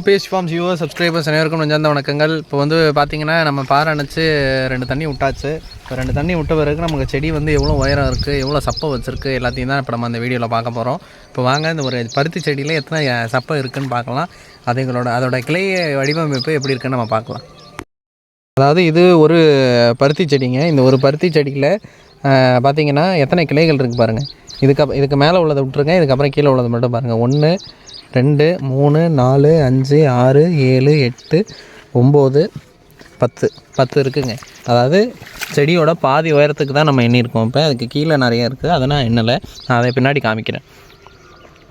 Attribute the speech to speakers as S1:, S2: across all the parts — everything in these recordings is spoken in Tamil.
S1: கோபேஷ் ஃபார்ம்ஸ் ஜியோ சப்ஸ்கிரைபர்ஸ் அனைவருக்கும் நெஞ்சார்ந்த வணக்கங்கள். இப்போ வந்து பார்த்தீங்கன்னா நம்ம பாறை அணைச்சு ரெண்டு தண்ணி விட்டாச்சு. இப்போ ரெண்டு தண்ணி விட்ட பிறகு நமக்கு செடி வந்து எவ்வளோ உயரம் இருக்குது எவ்வளோ சப்பை வச்சுருக்கு எல்லாத்தையும் தான் இப்போ நம்ம அந்த வீடியோவில் பார்க்க போகிறோம் இப்போ வாங்க இந்த ஒரு பருத்தி செடியில் எத்தனை சப்பை இருக்குதுன்னு பார்க்கலாம். அதுங்களோட அதோட கிளை வடிவமைப்பு எப்படி இருக்குன்னு நம்ம பார்க்கலாம். அதாவது இது ஒரு பருத்தி செடிங்க. இந்த ஒரு பருத்தி செடியில் பார்த்திங்கன்னா எத்தனை கிளைகள் இருக்குது பாருங்கள் இதுக்கு இதுக்கு மேலே உள்ளதை விட்ருங்க இதுக்கப்புறம் கீழே உள்ளதை மட்டும் பாருங்கள் ஒன்று ரெண்டு மூணு நாலு அஞ்சு ஆறு ஏழு எட்டு ஒம்பது பத்து. பத்து இருக்குங்க. அதாவது செடியோட பாதி உயரத்துக்கு தான் நம்ம எண்ணியிருக்கோம். இப்போ அதுக்கு கீழே நிறைய இருக்குது அதை நான் எண்ணலை. நான் அதை பின்னாடி காமிக்கிறேன்.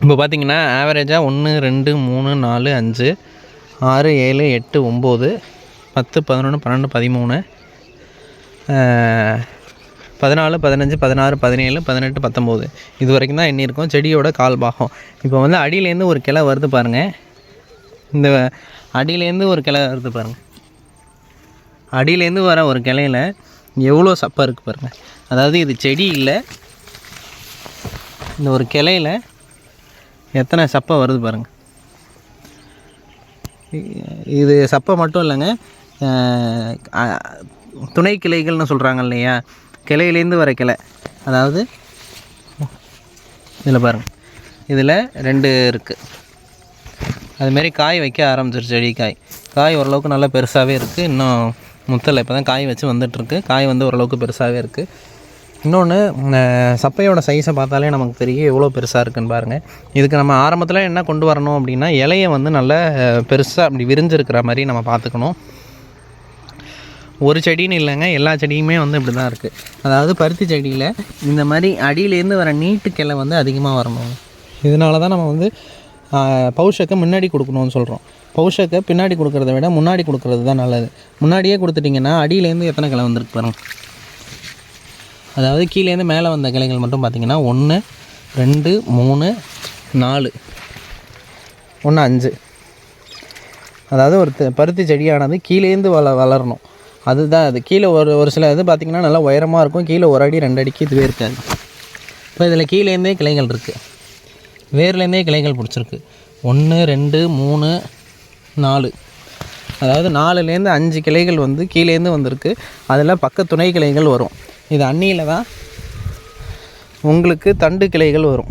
S1: இப்போ பார்த்தீங்கன்னா ஆவரேஜாக ஒன்று ரெண்டு மூணு நாலு அஞ்சு ஆறு ஏழு எட்டு ஒம்பது பத்து பதினொன்று பன்னெண்டு பதிமூணு பதினாலு பதினஞ்சு பதினாறு பதினேழு பதினெட்டு பத்தொம்போது. இது வரைக்கும் தான் எண்ணியிருக்கோம். செடியோட கால் பாகம். இப்போ வந்து அடியிலேருந்து ஒரு கிளை வருது பாருங்கள் இந்த அடியிலேருந்து ஒரு கிளை வருது பாருங்கள் அடியிலேருந்து வர ஒரு கிளையில எவ்வளோ சப்பை இருக்குது பாருங்கள் அதாவது இது செடி இல்லை. இந்த ஒரு கிளையில எத்தனை சப்பை வருது பாருங்கள் இது சப்பை மட்டும் இல்லைங்க துணை கிளைகள்னு சொல்கிறாங்க இல்லையா? கிளையிலேருந்து வர கிளை. அதாவது இதில் பாருங்கள் இதில் ரெண்டு இருக்குது அதுமாரி காய் வைக்க ஆரம்பிச்சிருச்சு செடி காய். காய் ஓரளவுக்கு நல்லா பெருசாகவே இருக்குது இன்னும் முத்தலை இப்போ தான் காய் வச்சு வந்துட்டுருக்கு. காய் வந்து ஓரளவுக்கு பெருசாகவே இருக்குது இன்னொன்று சப்பையோட சைஸை பார்த்தாலே நமக்கு தெரியும் எவ்வளோ பெருசாக இருக்குன்னு பாருங்கள் இதுக்கு நம்ம ஆரம்பத்தில் என்ன கொண்டு வரணும் அப்படின்னா இலையை வந்து நல்லா பெருசாக அப்படி விரிஞ்சிருக்கிற மாதிரி நம்ம பார்த்துக்கணும். ஒரு செடின்னு இல்லைங்க எல்லா செடியுமே வந்து இப்படி தான் இருக்குது அதாவது பருத்தி செடியில் இந்த மாதிரி அடியிலேருந்து வர நீட்டு கிளை வந்து அதிகமாக வரணும். இதனால தான் நம்ம வந்து பௌஷக்கை முன்னாடி கொடுக்கணும்னு சொல்கிறோம் பவுஷக்கை பின்னாடி கொடுக்குறத விட முன்னாடி கொடுக்குறது தான் நல்லது. முன்னாடியே கொடுத்துட்டிங்கன்னா அடியிலேருந்து எத்தனை கிளை வந்திருக்கு பாருங்க. அதாவது கீழேருந்து மேலே வந்த கிளைகள் மட்டும் பார்த்தீங்கன்னா ஒன்று ரெண்டு மூணு நாலு. ஒன்று அஞ்சு. அதாவது ஒரு பருத்தி செடியானது கீழேந்து வள வளரணும். அதுதான் அது. கீழே ஒரு ஒரு சில இது பார்த்திங்கன்னா நல்லா உயரமாக இருக்கும். கீழே ஒரு அடி ரெண்டு அடிக்கு இதுவே இருக்காது. இப்போ இதில் கீழேருந்தே கிளைகள் இருக்குது வேர்லேருந்தே கிளைகள் பிடிச்சிருக்கு. ஒன்று ரெண்டு மூணு நாலு. அதாவது நாலுலேருந்து அஞ்சு கிளைகள் வந்து கீழேருந்து வந்திருக்கு. அதில் பக்க துணை கிளைகள் வரும். இது அன்னியில் தான் உங்களுக்கு தண்டு கிளைகள் வரும்.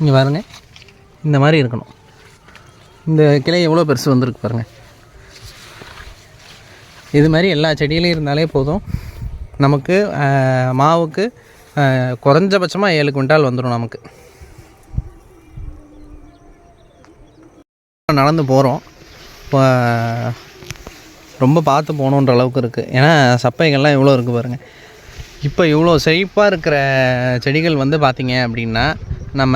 S1: இங்கே பாருங்கள் இந்த மாதிரி இருக்கணும். இந்த கிளை எவ்வளோ பெருசு வந்திருக்கு பாருங்கள் இது மாதிரி எல்லா செடியிலையும் இருந்தாலே போதும். நமக்கு மாவுக்கு குறைஞ்சபட்சமாக ஏழு குவிண்டால் வந்துடும் நமக்கு. நடந்து போகிறோம் இப்போ ரொம்ப பார்த்து போகணுன்ற அளவுக்கு இருக்குது ஏன்னா சப்பைகள்லாம் இவ்வளோ இருக்குது பாருங்கள் இப்போ இவ்வளோ செழிப்பாக இருக்கிற செடிகள் வந்து பார்த்திங்க அப்படின்னா நம்ம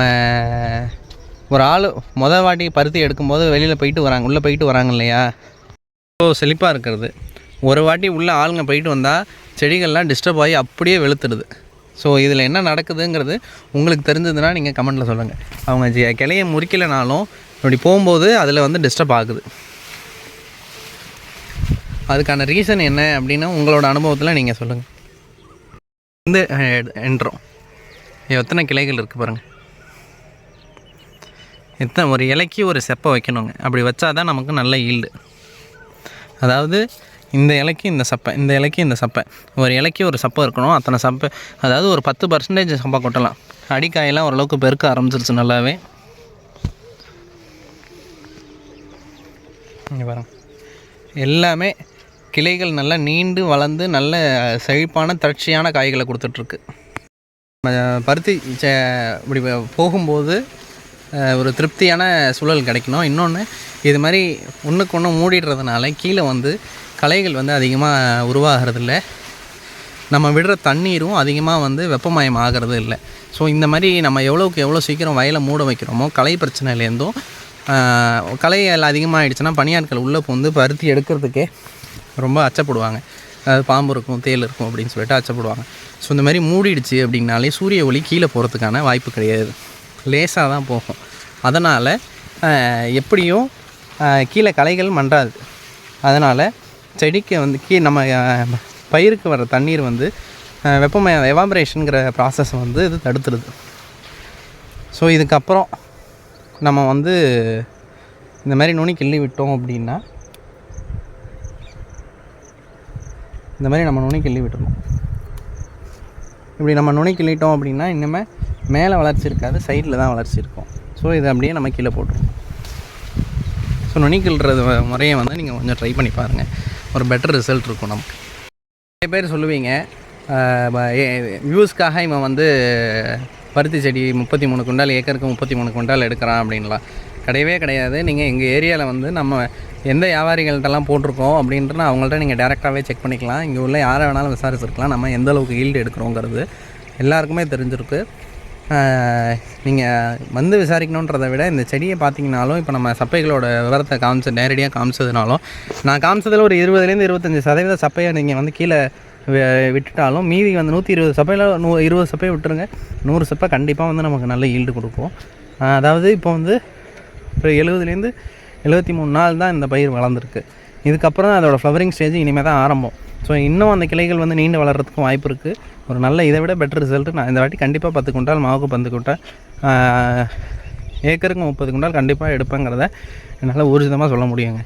S1: ஒரு ஆள் மொதல் வாட்டி பருத்தி எடுக்கும்போது வெளியில் போயிட்டு வராங்க உள்ளே போயிட்டு வராங்க இல்லையா? ஸோ செழிப்பாக இருக்கிறது. ஒரு வாட்டி உள்ளே ஆளுங்க போயிட்டு வந்தால் செடிகள்லாம் டிஸ்டர்ப் ஆகி அப்படியே வெளுத்துடுது. ஸோ இதில் என்ன நடக்குதுங்கிறது உங்களுக்கு தெரிஞ்சதுன்னா நீங்கள் கமெண்ட்டில் சொல்லுங்கள் அவங்க கிளையை முறிக்கலைனாலும் இப்படி போகும்போது அதில் வந்து டிஸ்டர்ப் ஆகுது. அதுக்கான ரீசன் என்ன அப்படின்னு உங்களோட அனுபவத்தில் நீங்கள் சொல்லுங்கள் வந்து என்றோம். எத்தனை கிளைகள் இருக்குது பாருங்கள் எத்தனை ஒரு இலைக்கு ஒரு செப்பை வைக்கணுங்க. அப்படி வச்சா தான் நமக்கு நல்ல ஈல்டு. அதாவது இந்த இலைக்கு இந்த சப்பை இந்த இலைக்கு இந்த சப்பை. ஒரு இலைக்கு ஒரு சப்பை இருக்கணும் அத்தனை சப்பை. அதாவது ஒரு பத்து பர்சன்டேஜ் சப்பை கொட்டலாம். அடிக்காயெல்லாம் ஓரளவுக்கு பெருக்க ஆரம்பிச்சிருச்சு நல்லாவே. இங்கே பாருங்க. எல்லாமே கிளைகள் நல்லா நீண்டு வளர்ந்து நல்ல செழிப்பான தட்சியான காய்களை கொடுத்துட்ருக்கு. பருத்தி இப்படி போகும்போது ஒரு திருப்தியான சூழல் கிடைக்கணும். இன்னொன்று இது மாதிரி ஒன்றுக்கு ஒன்று மூடிடுறதுனால கீழே வந்து களைகள் வந்து அதிகமாக உருவாகிறதில்ல. நம்ம விடுற தண்ணீரும் அதிகமாக வந்து வெப்பமயம் ஆகிறது இல்லை. ஸோ இந்த மாதிரி நம்ம எவ்வளோக்கு எவ்வளோ சீக்கிரம் வயலை மூட வைக்கிறோமோ களை பிரச்சனையிலேருந்தும் ஆஹ், அதிகமாக எல்லாம் அதிகமாகிடுச்சுன்னா பனியாட்கள் உள்ளே வந்து பருத்தி எடுக்கிறதுக்கே ரொம்ப அச்சப்படுவாங்க. அது பாம்பு இருக்கும் தேல் இருக்கும் அப்படின்னு சொல்லிட்டு அச்சப்படுவாங்க. ஸோ இந்த மாதிரி மூடிடுச்சு அப்படின்னாலே சூரிய ஒளி கீழே போகிறதுக்கான வாய்ப்பு கிடையாது. லேசாக தான் போகும். அதனால் எப்படியும் கீழே களைகள் மன்றாது. அதனால் செடிக்கு வந்து கீ நம்ம பயிருக்கு வர தண்ணீர் வந்து வெப்பமய எவாபரேஷனுங்கிற ப்ராசஸ் வந்து இது தடுத்துடுது ஸோ இதுக்கப்புறம் நம்ம வந்து இந்த மாதிரி நுனி கிள்ளி விட்டோம் அப்படின்னா இந்த மாதிரி நம்ம நுனி கிள்ளி விட்டுணும் இப்படி நம்ம நுனி கிள்ளிட்டோம் அப்படின்னா இன்னுமே மேலே வளர்ச்சி இருக்காது சைடில் தான் வளர்ச்சி இருக்கும். ஸோ இதை அப்படியே நம்ம கீழே போட்டுருவோம். ஸோ நுனி கிள்றது முறையை வந்து நீங்கள் கொஞ்சம் ட்ரை பண்ணி பாருங்கள் ஒரு பெட்டர் ரிசல்ட் இருக்கும் நமக்கு. நிறைய பேர் சொல்லுவீங்க வியூஸ்க்காக இவன் வந்து பருத்தி செடி முப்பத்தி மூணு குண்டால் ஏக்கருக்கு முப்பத்தி மூணு குண்டால் எடுக்கிறான் அப்படின்லாம். கிடையவே கிடையாது. நீங்கள் எங்கள் ஏரியாவில் வந்து நம்ம எந்த வியாபாரிகள்கிட்டலாம் போட்டிருக்கோம் அப்படின்ட்டு அவங்கள்ட்ட நீங்கள் டேரெக்டாகவே செக் பண்ணிக்கலாம். இங்கே உள்ள யாரை வேணாலும் விசாரிச்சிருக்கலாம். நம்ம எந்த அளவுக்கு ஈல்டு எடுக்கிறோங்கிறது எல்லாருக்குமே தெரிஞ்சிருக்கு. நீங்கள் வந்து விசாரிக்கணுன்றதை விட இந்த செடியை பார்த்தீங்கனாலும் இப்போ நம்ம சப்பைகளோட விவரத்தை காமிச்ச நேரடியாக காமிச்சதுனாலும் நான் காமிச்சதில் ஒரு இருபதுலேருந்து இருபத்தஞ்சி சதவீத சப்பையை நீங்கள் வந்து கீழே விட்டுட்டாலும் மீதி வந்து நூற்றி இருபது சப்பையில் நூ இருபது சப்பையை விட்டுருங்க. நூறு சப்பை கண்டிப்பாக வந்து நமக்கு நல்ல ஈல்டு கொடுக்கும். அதாவது இப்போ வந்து இப்போ எழுபதுலேருந்து எழுபத்தி மூணு நாள் தான் இந்த பயிர் வளர்ந்துருக்கு. இதுக்கப்புறம் அதோடய அதோட ஃப்ளவரிங் ஸ்டேஜ் இனிமேல் தான் ஆரம்பம். ஸோ இன்னும் அந்த கிளைகள் வந்து நீண்டு வளர்கிறதுக்கும் வாய்ப்பு இருக்குது ஒரு நல்ல இதை விட பெட்டர் ரிசல்ட்டு நான் இந்த வாட்டி கண்டிப்பாக பத்து குண்டால் மாவுக்கு பத்து குண்டால் ஏக்கருக்கு முப்பது குண்டால் கண்டிப்பாக எடுப்பேங்கிறத என்னால் ஊர்ஜிதமாக சொல்ல முடியுங்க.